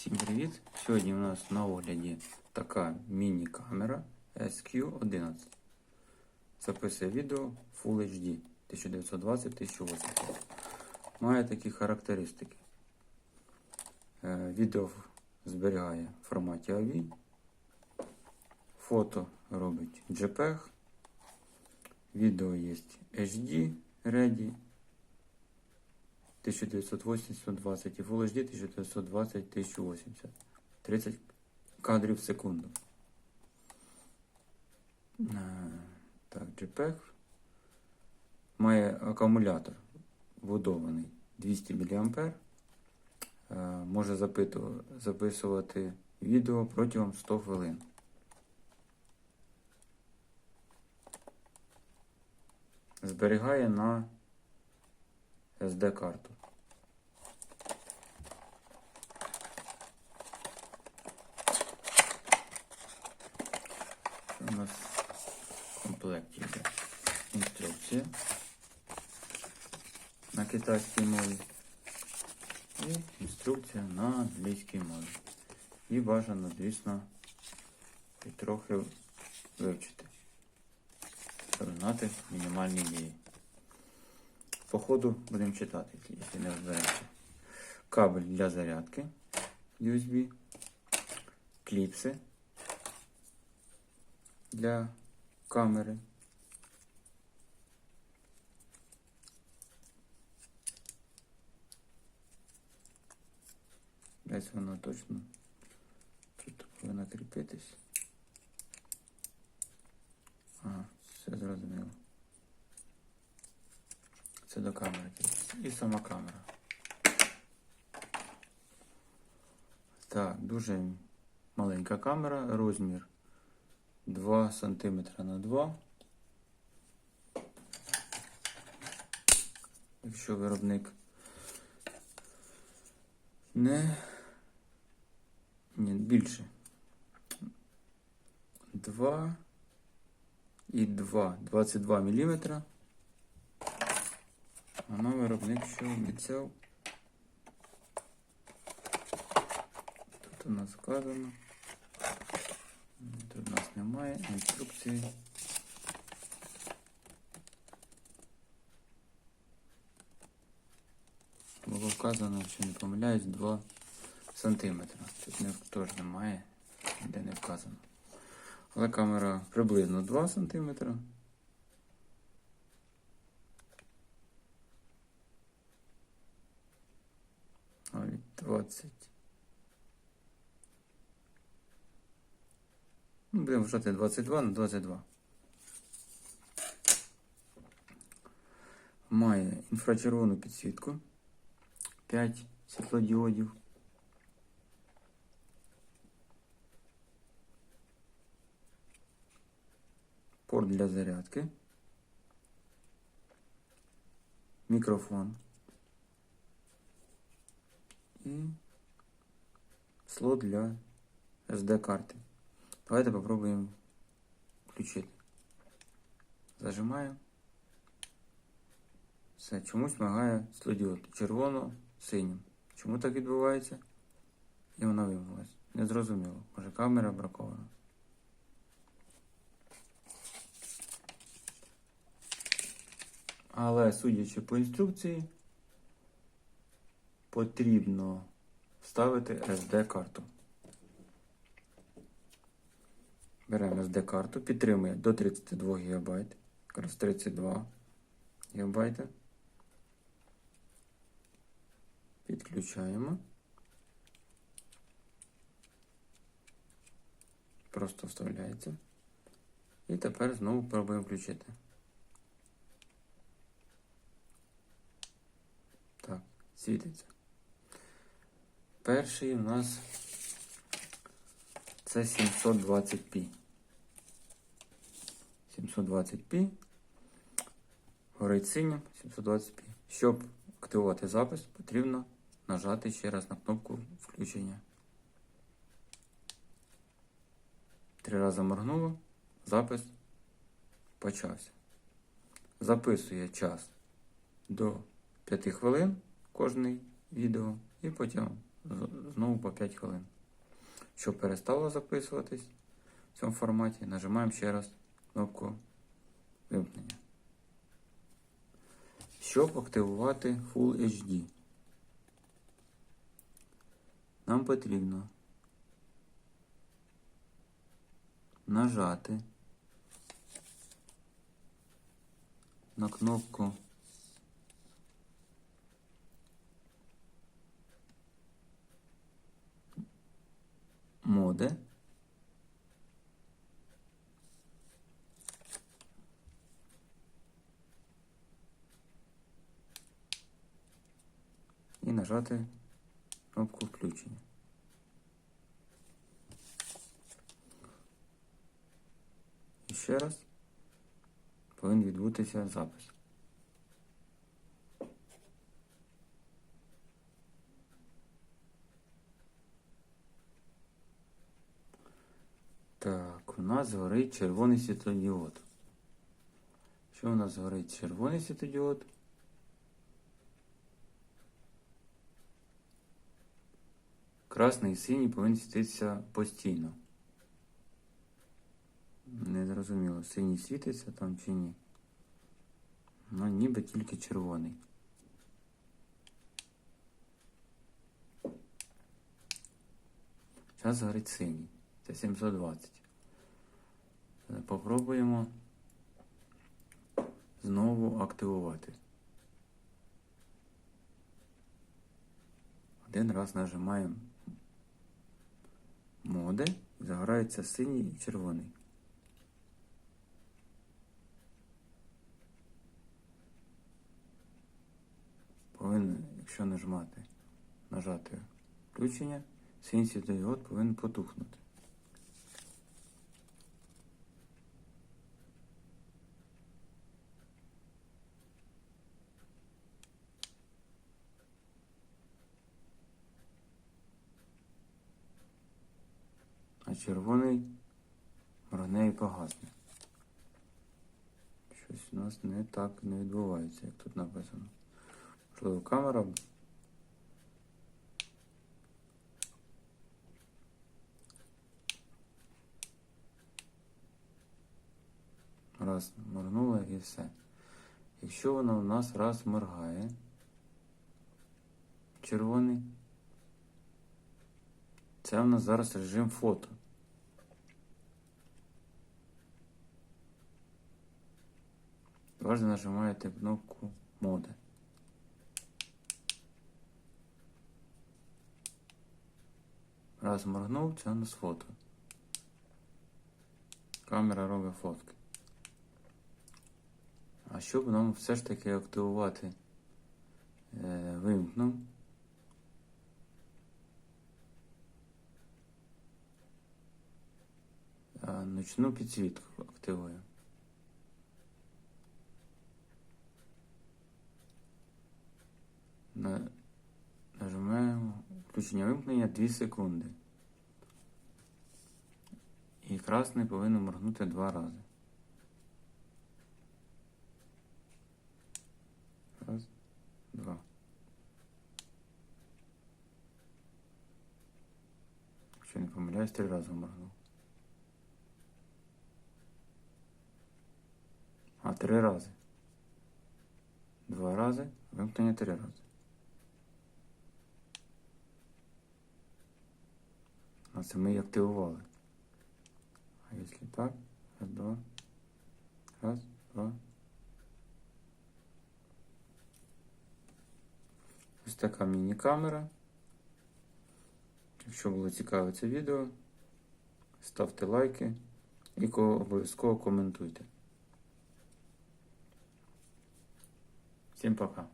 Всім привіт! Сьогодні у нас на огляді така міні-камера SQ11. Записує відео Full HD 1920-1080. Має такі характеристики. Е, Відео зберігає в форматі AVI. Фото робить JPEG. Відео є HD Ready 1980-120 і Full HD 1920-1080. 30 кадрів в секунду. Е, Так, JPEG. Має акумулятор вбудований 200 мА. Е, Може записувати відео протягом 100 хвилин. Зберігає на SD-карту. У нас в комплекті йде інструкція на китайській мові і інструкція на англійській мові. І бажано, звісно, і трохи вивчити. Знати мінімальні дії. По ходу будемо читати, якщо не розберемося. Кабель для зарядки USB, кліпси для камери. Десь воно точно тут повинно кріпитись. Ага, все зрозуміло. Це до камери. І сама камера. Так, дуже маленька камера, розмір 2 см на 2. Якщо виробник не ні, більше. 2 і 2, 22 мм. Вона виробник що обіцяв. Тут у нас вказано. Тут у нас немає інструкції. Було вказано, якщо не помиляюсь, 2 см. Тут теж немає, ніде не вказано. Але камера приблизно 2 см. 20. Ну, будемо вважати 22 на 22. Має інфрачервону підсвітку. 5 світлодіодів. Порт для зарядки. Мікрофон. І слот для SD-карти. Давайте попробуємо включити. Зажимаю. Все, чомусь мигає слодіод. Червоно-синім. Чому так відбувається? І вона вимкнулась. Незрозуміло. Може камера бракована. Але судячи по інструкції, потрібно вставити SD-карту. Беремо SD-карту, підтримує до 32 ГБ, якраз 32 ГБ. Підключаємо. Просто вставляється. І тепер знову пробуємо включити. Так, світиться. Перший у нас це 720p. 720p. Горить синім 720p. Щоб активувати запис, потрібно нажати ще раз на кнопку включення. Три рази моргнуло, запис почався. Записує час до 5 хвилин кожний відео і потім знову по 5 хвилин. Щоб перестало записуватись в цьому форматі, нажимаємо ще раз кнопку вимкнення. Щоб активувати Full HD, нам потрібно нажати на кнопку моде. І нажати кнопку включення. І ще раз повинен відбутися запис. Так, у нас горить червоний світлодіод. Що у нас горить червоний світлодіод? Красний і синій повинен світитися постійно. Не зрозуміло, синій світиться там чи ні. Ну, ніби тільки червоний. Зараз горить синій. Це 720. Е, Попробуємо знову активувати. Один раз нажимаємо моди загорається синій і червоний. Повинен, якщо нажмати, нажати включення, синій світлодіод повинен потухнути. А червоний моргне і погасне. Щось у нас не так не відбувається, як тут написано. Можливо, камера. Раз моргнула і все. Якщо вона у нас раз моргає, червоний, це у нас зараз режим фото. Важно нажимаєте кнопку моди. Раз моргнув, це у нас фото. Камера робить фотки. А щоб нам все ж таки активувати е, вимкнув. А, Ночну підсвітку активую. Нажимаємо включення вимкнення 2 секунди. І красний повинен моргнути два рази. Раз, два. Якщо не помиляюсь, три рази моргнув. А три рази. Два рази, вимкнення три рази. А це ми і активували. А якщо так, раз, два. Раз, два. Ось така міні-камера. Якщо було цікаве це відео, ставте лайки і ко- обов'язково коментуйте. Всім пока.